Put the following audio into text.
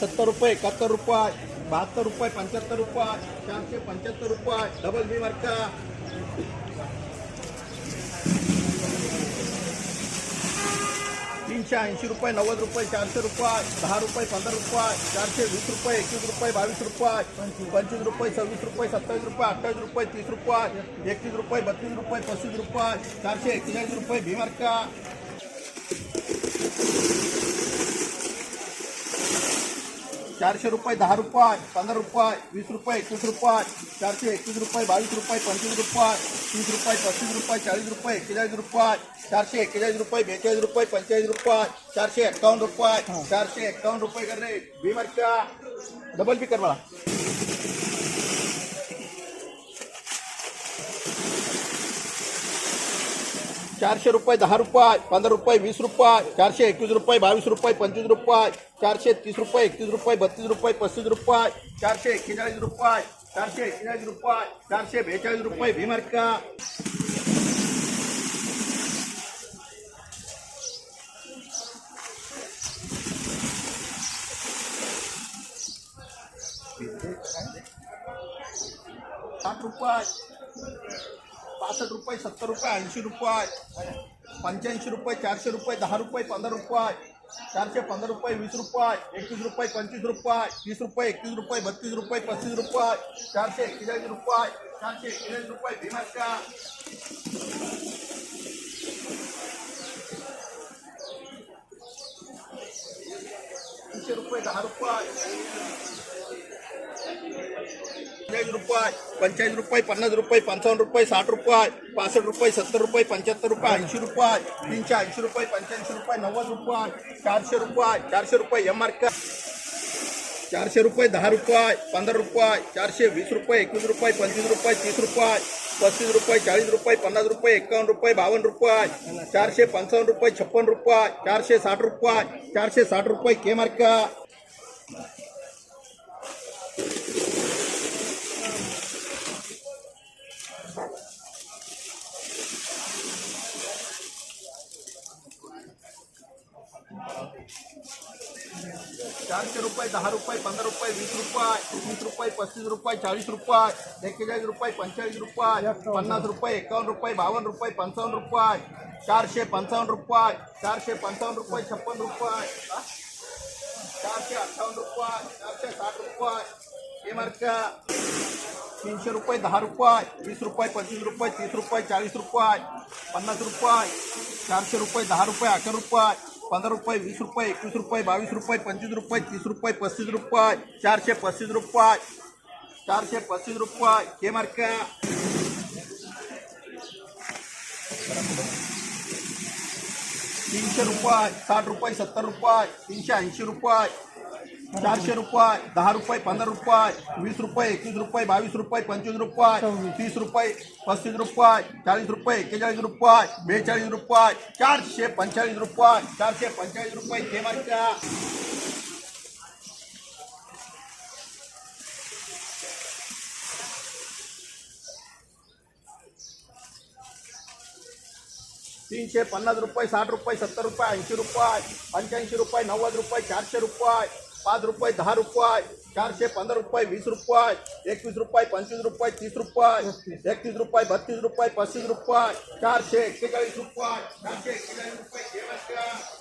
सत्तर रुपये, एकाहत्तर रुपये, बहात्तर रुपये, पंच्याहत्तर रुपये, चारशे पंच्याहत्तर रुपये डबल बी मार्का तीनशे ऐंशी रुपये, नव्वद रुपये, चारशे रुपये, दहा रुपये, पंधरा रुपये, चारशे वीस रुपये, एकवीस रुपये, बावीस रुपये, पंचवीस रुपये, सव्वीस रुपये, सत्तावीस रुपये, अठ्ठावीस रुपये, तीस रुपये, एकतीस रुपये, बत्तीस रुपये, पस्तीस रुपये, चारशे एक्केचाळीस रुपये बी मार्का चारशे रुपये दहा रुपये पंद्रह रुपये वीस रुपये एकवीस रुपये चारशे एकवीस रुपये बावीस रुपये पंचवीस रुपये तीस रुपये पस्तीस रुपये चाळीस रुपये एक्केचाळीस रुपये चारशे एक्केचाळीस रुपये बेचाळीस रुपये पंचेचाळीस रुपये चारशे एक्कावन्न रुपये चारशे एक्कावन्न रुपये कर रे मार्का डबल पी कर मला चारशे रुपये, दहा रुपये, पंधरा रुपये, वीस रुपये, चारशे एकवीस रुपये, बावीस रुपये, पंचवीस रुपये, चारशे तीस रुपये, एकतीस रुपये, बत्तीस रुपये, पस्तीस रुपये, चारशे एक्केचाळीस रुपये, चारशे एक्केचाळीस रुपये, चारशे बेचाळीस रुपये भीमार्का. साठ रुपये. पासष्ट रुपये सत्तर रुपये ऐंशी रुपये पंच्याऐंशी रुपये चारशे रुपये दहा रुपये पंधरा रुपये चारशे पंधरा रुपये वीस रुपये एकवीस रुपये पंचवीस रुपये तीस रुपये एकतीस रुपये बत्तीस रुपये पस्तीस रुपये चारशे एक्केचाळीस रुपये चारशे एक्केचाळीस रुपये भीमाशा तीनशे रुपये दहा रुपये. चाळीस रुपये पंचाळीस रुपये रुपये साठ रुपये रुपये सत्तर रुपये रुपये रुपये तीनशे रुपये रुपये नव्वद रुपये चारशे रुपये चारशे रुपये एम आर चारशे रुपये दहा रुपये पंधरा रुपये चारशे वीस रुपये एकवीस रुपये पंचवीस रुपये तीस रुपये पस्तीस रुपये चाळीस रुपये पन्नास रुपये एकावन्न रुपये बावन्न रुपये चारशे पंचावन्न रुपये छप्पन रुपये चारशे साठ रुपये चारशे साठ रुपये के मार्का चारशे रुपये, दहा रुपये, पंधरा रुपये, वीस रुपये, तीस रुपये, पस्तीस रुपये, चाळीस रुपये, एक्केचाळीस रुपये, पंचेचाळीस रुपये, पन्नास रुपये, एकावन्न रुपये, बावन्न रुपये, पंचावन्न रुपये, चारशे पंचावन्न रुपये, चारशे पंचावन्न रुपये, छप्पन रुपये, चारशे अठ्ठावन्न रुपये, चारशे साठ रुपये, हे मार्का तीनशे रुपये, दहा रुपये, वीस रुपये पंचवीस रुपये, तीस रुपये, चाळीस रुपये, पन्नास रुपये, चारशे रुपये, दहा रुपये अकरा रुपये पंधरा रुपये वीस रुपये एकवीस रुपये बावीस रुपये पंचवीस रुपये तीस रुपये पस्तीस रुपये चारशे पस्तीस रुपये चारशे पस्तीस रुपये हे मार्का। तीनशे रुपये साठ रुपये सत्तर रुपये तीनशे ऐंशी रुपये चारशे रुपये दहा रुपये पंधरा रुपये वीस रुपये एकवीस रुपये बावीस रुपये पंचवीस रुपये तीस रुपये पस्तीस रुपये चाळीस रुपये एक्केचाळीस रुपये बेचाळीस रुपये चारशे पंचेचाळीस रुपये चारशे पंचेचाळीस रुपये मार्का तीनशे पन्नास रुपये साठ रुपये सत्तर रुपये ऐंशी रुपये पंच्याऐंशी रुपये नव्वद रुपये चारशे रुपये. पाच रुपये, दहा रुपये, चारशे पंद्रह रुपये, वीस रुपये, एकवीस रुपये, पंचवीस रुपये, तीस रुपये, एकतीस रुपये, बत्तीस रुपये, पस्तीस रुपये, चारशे एक्केचाळीस रुपये, चारशे एक्केचाळीस रुपये.